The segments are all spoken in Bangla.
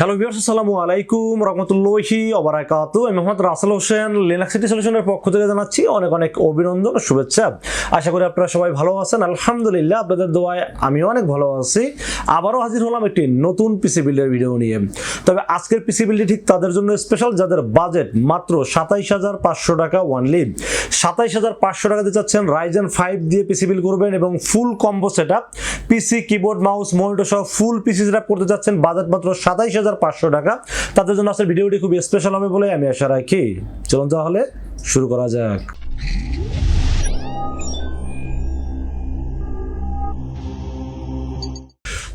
হ্যালো ভিউয়ার্স আসসালামু আলাইকুম রহমতুল্লাহি ওবারাকাতু আমি মোহাম্মদ রাসেল হোসেন লিনাক্স সিটি সলিউশনের পক্ষ থেকে জানাচ্ছি অনেক অনেক অভিনন্দন ও শুভেচ্ছা। আশা করি আপনারা সবাই ভালো আছেন। আলহামদুলিল্লাহ, আপনাদের দোয়ায় আমি অনেক ভালো আছি। আবারও হাজির হলাম একটি নতুন পিসি বিল্ডের ভিডিও নিয়ে। তবে আজকের পিসি বিল্ডটি ঠিক তাদের জন্য স্পেশাল যাদের বাজেট মাত্র সাতাইশ হাজার পাঁচশো টাকা ওয়ানলি সাতাইশ হাজার পাঁচশো টাকা দিতে চাচ্ছেন রাইজেন ফাইভ দিয়ে পিসি বিল করবেন এবং full combo set PC keyboard mouse monitor সহ ফুল পিসি সেট করতে যাচ্ছেন বাজেট মাত্র সাতাইশ হাজার টাকা। তাদের জন্য আজকের ভিডিওটি খুব স্পেশাল হবে বলে আমি আশা রাখি। চলুন তাহলে শুরু করা যাক।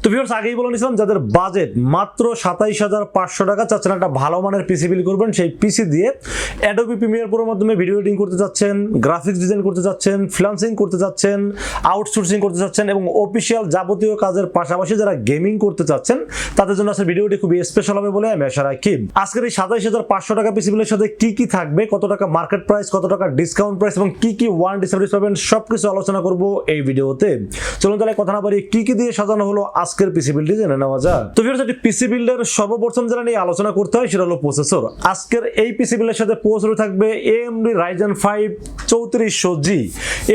তো ভিউয়ার্স আগেই বলে নিয়েছিলাম, যাদের বাজেট মাত্র সাতাইশ হাজার পাঁচশো টাকা চাচ্ছেন, একটা ভালো মানের পিসি বিল করবেন, সেই পিসি দিয়ে অ্যাডোবি প্রিমিয়ার প্রোর মাধ্যমে ভিডিও এডিটিং করতে যাচ্ছেন গ্রাফিক্স ডিজাইন করতে যাচ্ছেন ফ্রিল্যান্সিং করতে যাচ্ছেন আউটসোর্সিং করতে যাচ্ছেন এবং অফিসিয়াল যাবতীয় কাজের পাশাপাশি যারা গেমিং করতে চাচ্ছেন, তাদের জন্য আসলে ভিডিওটি খুবই স্পেশাল হবে বলে আমি আশা রাখি। আজকের এই সাতাইশ হাজার পাঁচশো টাকা পিসি বিলের সাথে কি কি থাকবে, কত টাকা মার্কেট প্রাইস কত টাকা ডিসকাউন্ট প্রাইস এবং কি কি ওয়ান সার্ভিস পাবেন, সবকিছু আলোচনা করব এই ভিডিওতে চলুন তাহলে কথা না পারি কি কি দিয়ে সাজানো হলো আজকের পিসি বিলটি জেনে নেওয়া যাক। তো ভিউয়ার্স একটি পিসি বিল্ডের সর্বপ্রথম যেটা নিয়ে আলোচনা করতে হয়, সেটা হলো প্রসেসর আজকের এই পিসি বিলের সাথে প্রসেসর থাকবে AMD Ryzen 5 চৌত্রিশশো জি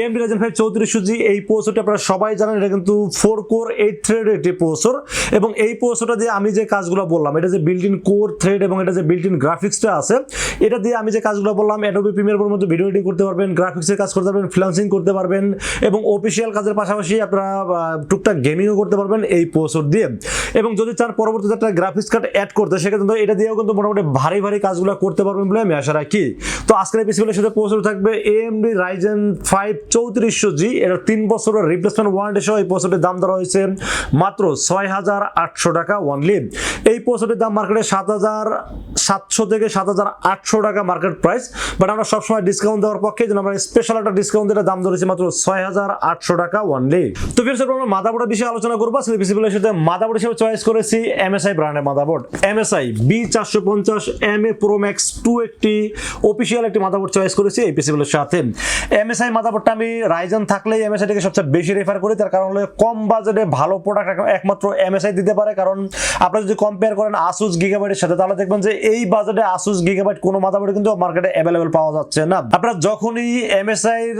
AMD Ryzen 5 চৌত্রিশশো জি এই প্রসেসরটা আপনারা সবাই জানেন, এটা কিন্তু ফোর কোর এইট থ্রেড একটি প্রসেসর এবং এই প্রসেসরটা দিয়ে আমি যে কাজগুলো বললাম, এটা যে বিল্ট ইন কোর থ্রেড এবং এটা যে বিল্ট ইন গ্রাফিক্সটা আছে, এটা দিয়ে আমি যে কাজগুলো বললাম অ্যাডোবি প্রিমিয়ার মধ্যে ভিডিও এডিটিং করতে পারবেন গ্রাফিক্সের কাজ করতে পারবেন ফ্রিল্যান্সিং করতে পারবেন, এবং অফিসিয়াল কাজের পাশাপাশি আপনারা টুকটাক গেমিংও করতে পারবেন। এই প্রসেসর দিয়ে। এবং যদি চান পরবর্তীতে একটা গ্রাফিক্স কার্ড অ্যাড করতে, সেক্ষেত্রে এটা দিয়েও কিন্তু মোটামুটি ভারী ভারী কাজগুলো করতে পারবেন বলে আমি আশা রাখি। তো আজকের পিসিগুলোর সাথে প্রসেসর থাকবে AMD Ryzen 5 চৌত্রিশশো জি এটা তিন বছরের রিপ্লেসমেন্ট ওয়ারেন্টি সহ এই প্রসেসরের দাম ধরা হয়েছে মাত্র ছয় হাজার আটশো টাকা ওয়ানলি এই প্রসেসরের দাম মার্কেটে সাত হাজার সাতশো থেকে সাত হাজার আটশো টাকা মার্কেট প্রাইস বাট আমরা সবসময় ডিসকাউন্ট দেওয়ার পক্ষে যেন আমরা স্পেশাল একটা ডিসকাউন্ট দিয়ে দাম ধরেছি মাত্র ছয় হাজার আটশো টাকা ওয়ানলি তো ফির আমরা মাদাবোর্ডের বিষয়ে আলোচনা করব। আসলে পিসিগুলোর সাথে মাদাবোর্ড হিসেবে চয়েস করেছি এমএসআই ব্র্যান্ডের মাদাবোর্ড এমএসআই বি চারশো পঞ্চাশ M A pro max two একটি অফিসিয়াল একটি মাদাবোর্ড চয়েস করেছি এই পিসিগুলোর সাথে। এমএসআই মাদাবোর্ডটা আমি রাইজন থাকলেই এমএসআই থেকে সবচেয়ে বেশি রেফার করি, তার কারণ হলো কম বাজেটে ভালো প্রোডাক্ট একমাত্র এমএসআই দিতে পারে, কারণ আপনারা যদি কম্পেয়ার করেন আসুস গিগাবাইটের সাথে, তাহলে দেখবেন যে এই বাজেটে আসুস গিগাবাইট কোনো মাদাবোর্ড কিন্তু মার্কেটে অ্যাভেলেবেল পাওয়া যাচ্ছে না। আপনারা যখনই এমএসআই এর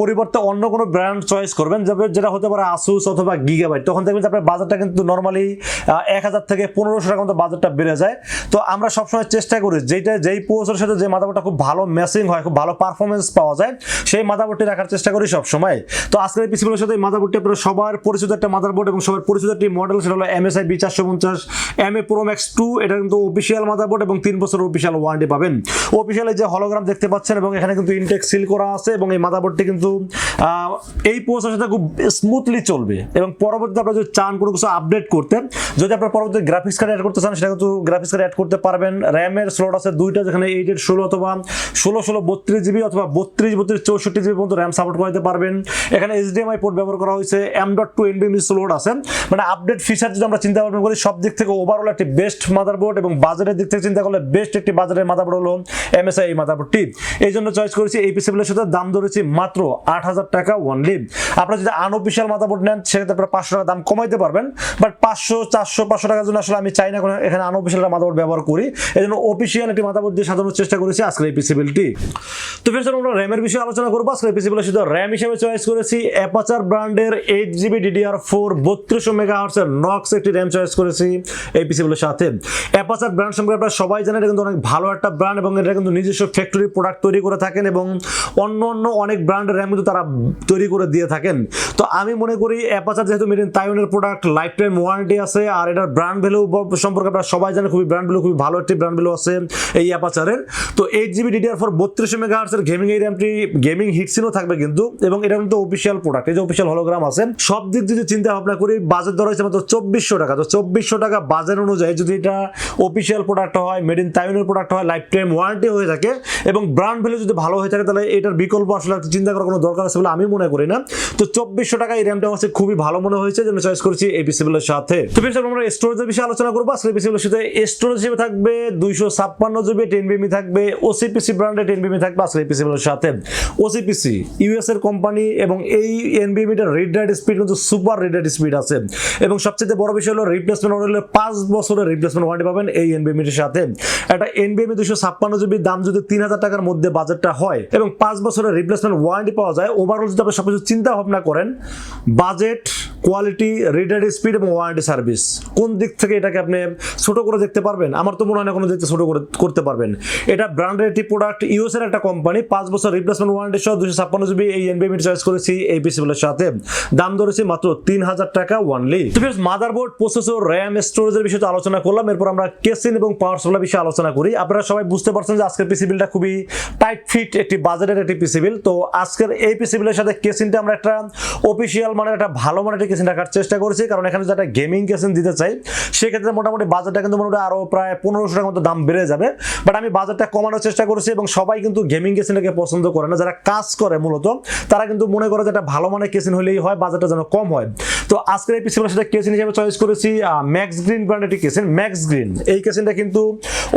পরিবর্তে অন্য কোনো ব্র্যান্ড চয়েস করবেন যেটা হতে পারে আসুস অথবা গিগাবাইট তখন দেখবেন যে আপনার বাজারটা কিন্তু নর্মালি এক হাজার থেকে পনেরোশো টাকা মতো বাজারটা বেড়ে যায়। তো আমরা সবসময় চেষ্টা করি যেটা, যেই পোস্টের সাথে যে মাদাবোর্ডটা খুব ভালো ম্যাচিং হয়, খুব ভালো পারফরমেন্স পাওয়া যায়, সেই মাদাবোর্ডটি রাখার চেষ্টা করি সবসময়। তো আজকের এই পিসিগুলোর সাথে মাদাবোর্ডটি আপনার সবার পরিচিত একটা মাদারবোর্ড এবং সবার পরিচিত একটি মডেল সেটা হলো এমএসআই বি চারশো পঞ্চাশ M A pro max two এটা কিন্তু অফিসিয়াল মাদারবোর্ড এবং তিন বছর অফিসিয়াল ওয়ারেন্টি পাবেন। অফিসিয়ালে যে হলোগ্রাম দেখতে পাচ্ছেন এবং এখানে কিন্তু ইনটেক সিল করা আছে এবং এই মাদারবোর্ডটি কিন্তু এই পোস্টের সাথে খুব স্মুথলি চলবে এবং পরবর্তীতে আপনারা যদি চান কোনো কিছু আপডেট করতে, যদি আপনার পরবর্তী গ্রাফিক্স কার্ড অ্যাড করতে চান, সেটা কিন্তু গ্রাফিক্স কার্ড অ্যাড করতে পারবেন। র্যামের স্লট আছে দুইটা, যেখানে এইট এইট ষোলো অথবা ষোলো ষোলো, বত্রিশ জিবি অথবা বত্রিশ বত্রিশ, চৌষট্টি জিবি পর্যন্ত র্যাম সাপোর্ট করতে পারবেন। এখানে এইচডিএমআই পোর্ট ব্যবহার করা হয়েছে এম ডট টু এনবিএম স্লোড আছে। মানে আপডেট ফিচার যদি আমরা চিন্তা ভাবনা করি, সব দিক থেকে ওভারঅল একটি বেস্ট মাদারবোর্ড এবং বাজারের দিক থেকে চিন্তা করলে বেস্ট একটি বাজারের মাদারবোর্ড হলো এমএসআই এই মাদারবোর্ডটি এই জন্য চয়েস করেছি এই পিসিবিলের সাথে, দাম ধরেছি মাত্র আট হাজার টাকা ওয়ানলি আপনারা যদি আনঅফিসিয়াল মাদারবোর্ড নেন, সেক্ষেত্রে আপনারা পাঁচশো টাকা দাম কমাইতে পারবেন। বাট পাঁচশো, চারশো, পাঁচশো টাকার জন্য আসলে আমি চাই না কোনো এখানে আনঅফিসিয়াল মাদারবোর্ড ব্যবহার করি। এই জন্য অফিসিয়াল একটি মাদারবোর্ড দিয়ে সাজানোর চেষ্টা করেছি আজকের এই পিসিবিলটি তো ফের আমরা র্যামের বিষয়ে আলোচনা করব। আজকের এই শুধু র্যাম হিসেবে চয়েস করেছি। অ্যাপাচার ব্র্যান্ডের এইট জিবি ডিডিআর ফোর বত্রিশশো মেগা হার্সের নক্স একটি র্যাম চয়েস করেছি এই পিসিবিলের সাথে। অ্যাপাচার ব্র্যান্ড সম্পর্কে আপনারা সবাই জানেন, এটা কিন্তু অনেক ভালো একটা ব্র্যান্ড এবং এটা কিন্তু নিজস্ব ফ্যাক্টরি প্রোডাক্ট তৈরি করে থাকেন এবং অন্য অন্য অনেক ব্র্যান্ডের র্যাম কিন্তু তারা তৈরি করে দিয়ে থাকেন। তো আমি মনে করি অ্যাপাচার যেহেতু মেড তাইওয়ানের প্রোডাক্ট লাইফ টাইম ওয়ারেন্টি আছে আর এটার ব্র্যান্ড ভ্যালু সম্পর্কে আপনারা সবাই জানেন, খুবই ব্র্যান্ড ভ্যালু খুবই ভালো একটি ব্র্যান্ড ভ্যালু আছে এই অ্যাপাচারের তো এইট জিবি ডিডিআর ফোর বত্রিশশো মেগা হার্সের গেমিং এই র্যামটি গেমিং হিটসিনও থাকবে কিন্তু, এবং এটা কিন্তু অফিসিয়াল প্রোডাক্ট এই যে অফিসিয়াল হলোগ্রাম আছে। সব দিক যদি চিন্তা ভাবনা করি বাজেট ধরা হয়েছে মাত্র চব্বিশশো টাকা। তো চব্বিশশো টাকা বাজেট অনুযায়ী যদি এটা অফিসিয়াল প্রোডাক্ট হয় মেড ইন তাইওয়ানের প্রোডাক্ট হয় লাইফ টাইম ওয়ারেন্টি হয়ে থাকে, এবং ব্র্যান্ড ভ্যালু যদি ভালো হয়ে থাকে, তাহলে এটার বিকল্প আসলে চিন্তা করার কোনো দরকার আছে বলে আমি মনে করি না। তো চব্বিশশো টাকা এই র্যামটা আমার খুবই ভালো মনে হয়েছে যেন চয়েস করেছি এই পিসিবিলের সাথে। তো বেশ আমরা স্টোরেজের বিষয়ে আলোচনা করব। আসলে পিসিবিলের সাথে স্টোরেজ হিসেবে থাকবে, দুইশো ছাপ্পান্ন জিবি টেন বিমি থাকবে ওসিপিসি ব্র্যান্ডের টেন বিমি থাকবে আসলে পিসিবিলের সাথে। ওসিপিসি ইউএস এর কোম্পানি এবং এই এনবিএমিটার রিড রাইট স্পিড কিন্তু সুপার রিড রাইট স্পিড আছে। এবং সবচেয়ে বড় বিষয় হলো রিপ্লেসমেন্ট ওয়ারেন্টি পাঁচ বছরের রিপ্লেসমেন্ট ওয়ারেন্টি পাবেন এই এনবিএমিটির সাথে। একটা এনবিএমি দুশো ছাপ্পান্ন জিবির দাম যদি তিন হাজার টাকার মধ্যে বাজেটটা হয় এবং পাঁচ বছরের রিপ্লেসমেন্ট ওয়ারেন্টি পাওয়া যায় ওভারঅল যদি আপনি সবকিছু চিন্তা ভাবনা করেন বাজেট কোয়ালিটি রিডার স্পিড এবং ওয়ারেন্টি সার্ভিস কোন দিক থেকে এটাকে আপনি ছোট করে দেখতে পারবেন? আমার তো মনে হয় না কোনো দিক থেকে ছোট করে করতে পারবেন। এটা ব্র্যান্ডের একটি প্রোডাক্ট ইউএস এর একটা কোম্পানি পাঁচ বছর রিপ্লেসমেন্ট ওয়ারেন্টি সহ দুশো ছাপ্পান্ন জিবি এই এনবিএমি চয়েস করেছি এই পিসিগুলোর সাথে। দাম ধরেছি মাত্র তিন হাজার টাকা ওয়ানলি তো মাদারবোর্ড প্রসেসর র্যাম স্টোরেজের বিষয়ে আলোচনা করলাম। এরপর আমরা কেসিন এবং পাওয়ার সাপ্লাই বিষয়ে আলোচনা করি। আপনারা সবাই বুঝতে পারছেন যে আজকের পিসি বিলটা খুবই টাইট ফিট একটি বাজেটের একটি পিসি বিল তো আজকের এই পিসি বিলের সাথে কেসিনটা আমরা একটা অফিসিয়াল মানে একটা ভালো একটা কেসিন রাখার চেষ্টা করেছি, কারণ এখানে যারা গেমিং কেসিন দিতে চাই, সেক্ষেত্রে মোটামুটি বাজারটা কিন্তু মোটামুটি আরও প্রায় পনেরোশো টাকার মতো দাম বেড়ে যাবে। বাট আমি বাজারটা কমানোর চেষ্টা করেছি এবং সবাই কিন্তু গেমিং কেসিনটাকে পছন্দ করে না। যারা কাজ করে মূলত, তারা কিন্তু মনে করে যে একটা ভালো মানের কেসিন হলেই হয় বাজারটা যেন কম হয়। তো আজকের এই পিসিগুলোর সাথে কেসিন হিসেবে চয়েস করেছি ম্যাক্স গ্রিন ব্র্যান্ডের একটি কেসিন ম্যাক্স গ্রিন এই কেসিনটা কিন্তু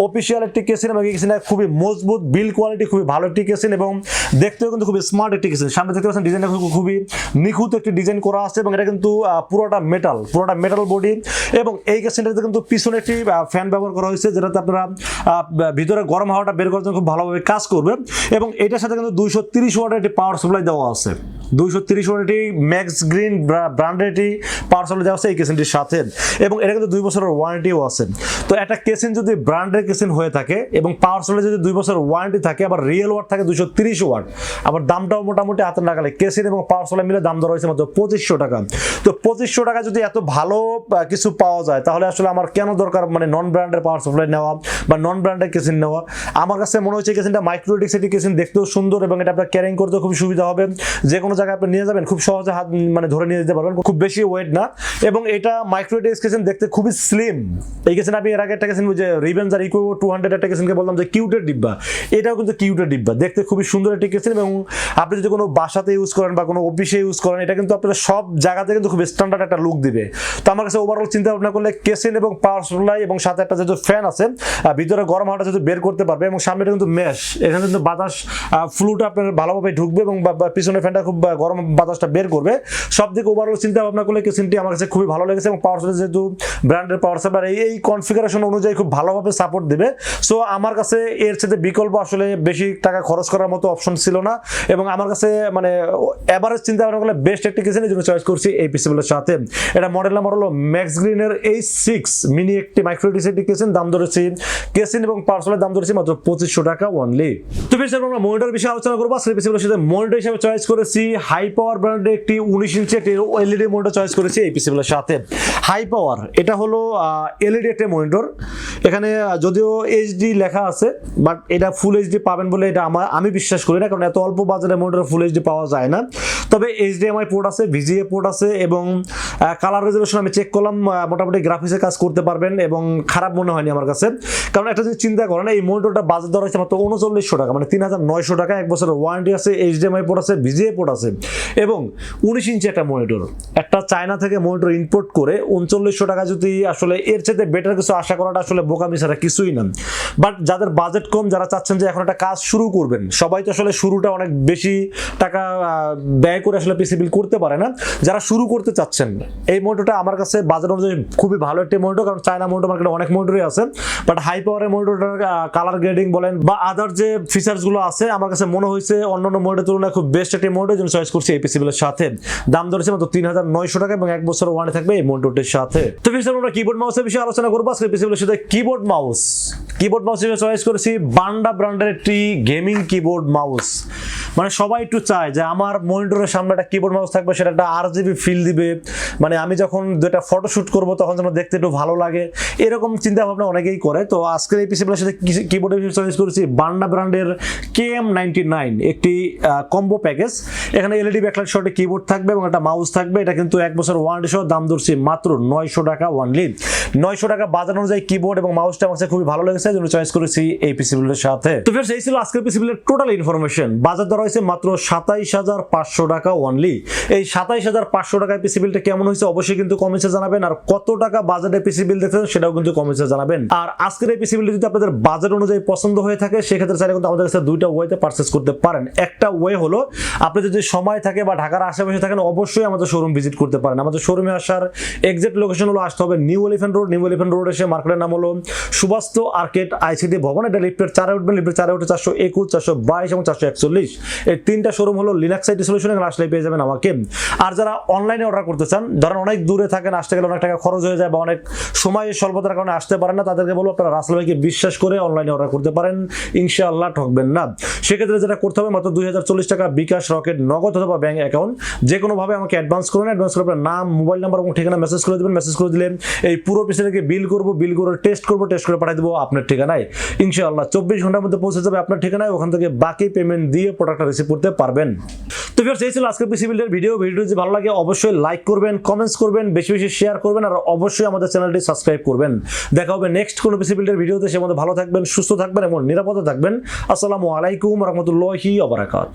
অফিসিয়াল একটি কেসিন এবং এই কেসিনটা খুবই মজবুত বিল কোয়ালিটি খুবই ভালো একটি কেসিন এবং দেখতেও কিন্তু খুবই স্মার্ট একটি কেসিন সামনে দেখতে পাচ্ছেন ডিজাইনটা খুবই নিখুঁত একটি ডিজাইন করা আছে এবং এটা কিন্তু আহ, পুরোটা মেটাল পুরোটা মেটাল বডি এবং এই গ্যাস কেসিনটাতে কিন্তু পিছনে একটি ফ্যান ব্যবহার করা হয়েছে যেটাতে আপনারা ভিতরে গরম হাওয়াটা বের করার জন্য খুব ভালোভাবে কাজ করবে। এবং এটার সাথে কিন্তু দুইশো তিরিশ ওয়াটের একটি পাওয়ার সাপ্লাই দেওয়া আছে। দুইশো তিরিশ ওয়াটের ম্যাক্স গ্রিন ব্র্যান্ডের একটি পাওয়ার সাপ্লাই দেওয়া আছে এই কেসিনটির সাথে। এবং এটা কিন্তু দুই বছরের ওয়ারেন্টিও আছে। তো একটা কেসিন যদি ব্র্যান্ডের কেসিন হয়ে থাকে এবং পাওয়ার সাপ্লাই যদি দুই বছর ওয়ারেন্টি থাকে, আবার রিয়েল ওয়াট থাকে দুইশো তিরিশ ওয়াট আবার দামটাও মোটামুটি হাতের নাগালে কেসিন এবং পাওয়ার সাপ্লাই মিলে দাম ধরা হয়েছে মাত্র পঁচিশশো টাকা। তো পঁচিশশো টাকা যদি এত ভালো কিছু পাওয়া যায়, তাহলে আসলে আমার কেন দরকার মানে নন ব্র্যান্ডের পাওয়ার সাপ্লাই নেওয়া বা নন ব্র্যান্ডের কেসিন নেওয়া? আমার কাছে মনে হচ্ছে কেসিনটা মাইক্রোডিক্স এটি কেসিন দেখতেও সুন্দর এবং এটা আপনার ক্যারিং করতে খুব সুবিধা হবে। যে কোনো জায়গায় আপনি নিয়ে যাবেন, খুব সহজে হাত মানে ধরে নিয়ে যেতে পারবেন, খুব বেশি ওয়েট না। এবং এটা মাইক্রোডিক্স কেসিন দেখতে খুবই স্লিম এই কেসিন আমি এর আগে একটা কেসিন যে রিভেঞ্জার ইকো টু হান্ড্রেড একটা কেসিনকে বললাম যে কিউটের ডিব্বা। এটাও কিন্তু কিউটের ডিব্বা। দেখতে খুবই সুন্দর একটি কেসিন এবং আপনি যদি কোনো বাসাতে ইউজ করেন বা কোনো অফিসে ইউজ করেন, এটা কিন্তু আপনার সব জায়গাতে কিন্তু খুব স্ট্যান্ডার্ড একটা লুক দিবে। তো আমার কাছে ওভারঅল চিন্তা ভাবনা করলে কেসিন এবং পাওয়ার সাপ্লাই এবং সাথে একটা যেহেতু ফ্যান আছে ভিতরে গরম হাওয়াটা যেহেতু বের করতে পারবে এবং সামনেটা কিন্তু মেশ এখানে কিন্তু বাতাস ফ্লুটা আপনার ভালোভাবে ঢুকবে এবং পিছনে ফ্যানটা খুব গরম বাতাসটা বের করবে। সব দিকে ওভারঅল চিন্তা ভাবনা করলে কেসিনটি আমার কাছে খুবই ভালো লেগেছে এবং পাওয়ার সাপ্লাই যেহেতু ব্র্যান্ডের পাওয়ার সাপ্লাই এই এই কনফিগারেশন অনুযায়ী খুব ভালোভাবে সাপোর্ট দেবে। সো আমার কাছে এর সাথে বিকল্প আসলে বেশি টাকা খরচ করার মতো অপশন ছিল না এবং আমার কাছে মানে এভারেজ চিন্তা ভাবনা করলে বেস্ট একটি কেসিন জন্য চয়েস করছি এই পিসিগুলোর সাথে। এটা মডেল নাম্বার হলো ম্যাক্স গ্রিনের এই সিক্স মিনি একটি মাইক্রোডিসিটি কেসিন, দাম ধরেছি কেসিন এবং পার্সেলের দাম ধরেছি মাত্র পঁচিশশো টাকা অনলি তো বেশ, আমরা মনিটর বিষয়ে আলোচনা করব। আসলে পিসিগুলোর সাথে মনিটর হিসেবে চয়েস করেছি। হাই পাওয়ার ব্র্যান্ডের একটি উনিশ ইঞ্চি একটি এলইডি মনিটর চয়েস করেছি এই পিসিগুলোর সাথে। হাই পাওয়ার এটা হলো এলইডি একটা মনিটর এখানে যদিও এইচডি লেখা আছে বাট এটা ফুল এইচডি পাবেন বলে এটা আমার আমি বিশ্বাস করি না, কারণ এত অল্প বাজারে মনিটর ফুল এইচডি পাওয়া যায় না। তবে এইচডিএমআই পোর্ট আছে ভিজিএ পোর্ট আছে, এবং কালার রেজলিউশন আমি চেক করলাম মোটামুটি গ্রাফিক্সে কাজ করতে পারবেন, এবং খারাপ মনে হয়নি আমার কাছে। কারণ একটা যদি চিন্তা করেন, এই মনিটরটা বাজার দর হচ্ছে মাত্র উনচল্লিশশো টাকা মানে তিন হাজার নয়শো টাকা, এক বছরের ওয়ারেন্টি আছে এইচডিএমআই পোর্ট আছে ভিজিএ পোর্ট আছে। এবং উনিশ ইঞ্চি একটা মনিটর একটা চায়না থেকে মনিটর ইম্পোর্ট করে উনচল্লিশশো টাকা যদি আসলে এর চেয়ে বেটার কিছু আশা করাটা আসলে বোকামি ছাড়া কিছুই না। বাট যাদের বাজেট কম, যারা চাচ্ছেন যে এখন একটা কাজ শুরু করবেন, সবাই তো আসলে শুরুটা অনেক বেশি টাকা ব্যয় করে আসলে পিসি বিল করতে পারে না। যারা শুরু করতে চাচ্ছেন, এই মনিটরটা আমার কাছে বাজার অনুযায়ী খুবই ভালো একটি মনিটর কারণ চায়না মনিটর মার্কেটে অনেক মনিটরই আছে। বাট হাই পাওয়ারের মনিটরটার কালার গ্রেডিং বলেন বা আদার যে ফিচার্সগুলো আছে, আমার কাছে মনে হয়েছে অন্যান্য মনিটরের তুলনায় খুব বেস্ট একটি মনিটর জন্য চয়েস করছি এই পিসিবিলের সাথে। দাম ধরেছে মাত্র তিন হাজার নয়শো টাকা এবং এক বছর ওয়ারেন্টি থাকবে এই মনিটরটির সাথে। তো ফিচার আমরা কিবোর্ড মাউসের বিষয়ে আলোচনা করব। আজকে পিসিবিলের সাথে কিবোর্ড মাউস কিবোর্ড মাউস হিসেবে চয়েস করেছি বান্ডা ব্র্যান্ডের একটি গেমিং কিবোর্ড মাউস মানে সবাই একটু চায় যে আমার মনিটরের সামনে একটা কিবোর্ড মাউস থাকবে, সেটা একটা আর জিবি ফিল দিবে। মানে আমি যখন দুটা ফটো শুট করব, তখন যেন দেখতে একটু ভালো লাগে। এরকম চিন্তা ভাবনা অনেকেই করে। তো আজকের এই পিসিগুলোর সাথে কিবোর্ডের চয়েস করেছি বান্ডা ব্র্যান্ডের কে এম নাইনটি নাইন একটি কম্বো প্যাকেজ এখানে এলইডি ব্যাকলাইট শর্টে কিবোর্ড থাকবে এবং একটা মাউস থাকবে। এটা কিন্তু এক বছর ওয়ারেন্টি সহ দাম ধরছি মাত্র নয়শো টাকা ওয়ানলি নয়শো টাকা বাজার অনুযায়ী কিবোর্ড এবং মাউসটা আমার কাছে খুবই ভালো লেগেছে জন্য চয়েস করেছি এই পিসিগুলোর সাথে। তো ফির এই ছিল আজকের পিসিগুলোর টোটাল ইনফরমেশন বাজার দর হয়েছে মাত্র সাতাইশ হাজার পাঁচশো টাকা অনলি এই সাতাইশ হাজার পাঁচশো টাকায় পিসি বিলটা কেমন হয়েছে অবশ্যই কিন্তু কমেন্টে জানাবেন। আর কত টাকা বাজেটে পিসি বিল সেটাও কিন্তু কমেন্টে জানাবেন। আর আজকের এই পিসি যদি আপনাদের বাজেট অনুযায়ী পছন্দ হয়ে থাকে, সেক্ষেত্রে চাইলে কিন্তু আমাদের কাছে দুইটা ওয়েতে পারচেস করতে পারেন। একটা ওয়ে হলো, আপনি যদি সময় থাকে বা ঢাকার আশেপাশে থাকেন, অবশ্যই আমাদের শোরুম ভিজিট করতে পারেন। আমাদের শোরুমে আসার এক্সাক্ট লোকেশন হলো আসতে হবে New Elephant Road New Elephant Road এসে মার্কেটের নাম হলো সুবাস্ত আর্কেট আইসিটি ভবন। এটা লিফটের চারে উঠবেন। লিফটের চারে উঠে চারশো একুশ, চারশো বাইশ এবং চারশো একচল্লিশ। এই তিনটা শোরুম হলো লিনাক্স আইটি সলিউশন এখানে আসলে পেয়ে যাবেন আমাকে। আর যারা অনলাইনে অর্ডার করতে চান, ধরেন অনেক দূরে থাকেন, আসতে গেলে অনেক টাকা খরচ হয়ে যায় বা অনেক সময় স্বল্পতার কারণে আসতে পারেন না, তাদেরকে বলব আপনারা রাসেল ভাইকে বিশ্বাস করে অনলাইনে অর্ডার করতে পারেন। ইনশাআল্লাহ ঠকবেন না। সেক্ষেত্রে যেটা করতে হবে, মাত্র দুই টাকা বিকাশ রকেট, নগদ অথবা ব্যাঙ্ক অ্যাকাউন্ট যে কোনোভাবে আমাকে অ্যাডভান্স করুন অ্যাডভান্স করে আপনার নাম মোবাইল নাম্বার এবং ঠিকানা মেসেজ করে দেবেন। মেসেজ করে দিলে এই পুরো পিসিটাকে বিল করব বিল করে টেস্ট করব টেস্ট করে পাঠিয়ে দেবো আপনার ঠিকানায়। ইনশাআল্লাহ চব্বিশ ঘণ্টার মধ্যে পৌঁছে যাবে আপনার ঠিকানায়। ওখান থেকে বাকি পেমেন্ট দিয়ে প্রোডাক্টটা রিসিভ করতে পারবেন। তো ভিউয়ার্স এই ছিল আজকের পিসি বিল্ডের ভিডিও ভিডিও যদি ভালো লাগে, অবশ্যই লাইক করবেন কমেন্টস করবেন, বেশি বেশি শেয়ার করবেন, আর অবশ্যই আমাদের চ্যানেলটি সাবস্ক্রাইব করবেন। দেখা হবে নেক্সট কোনো পিসি বিল্ডের ভিডিওতে সে মধ্যে ভালো থাকবেন, সুস্থ থাকবেন এবং নিরাপদে থাকবেন। আসসালামু আলাইকুম রহমতুল্লাহি আবরাকাত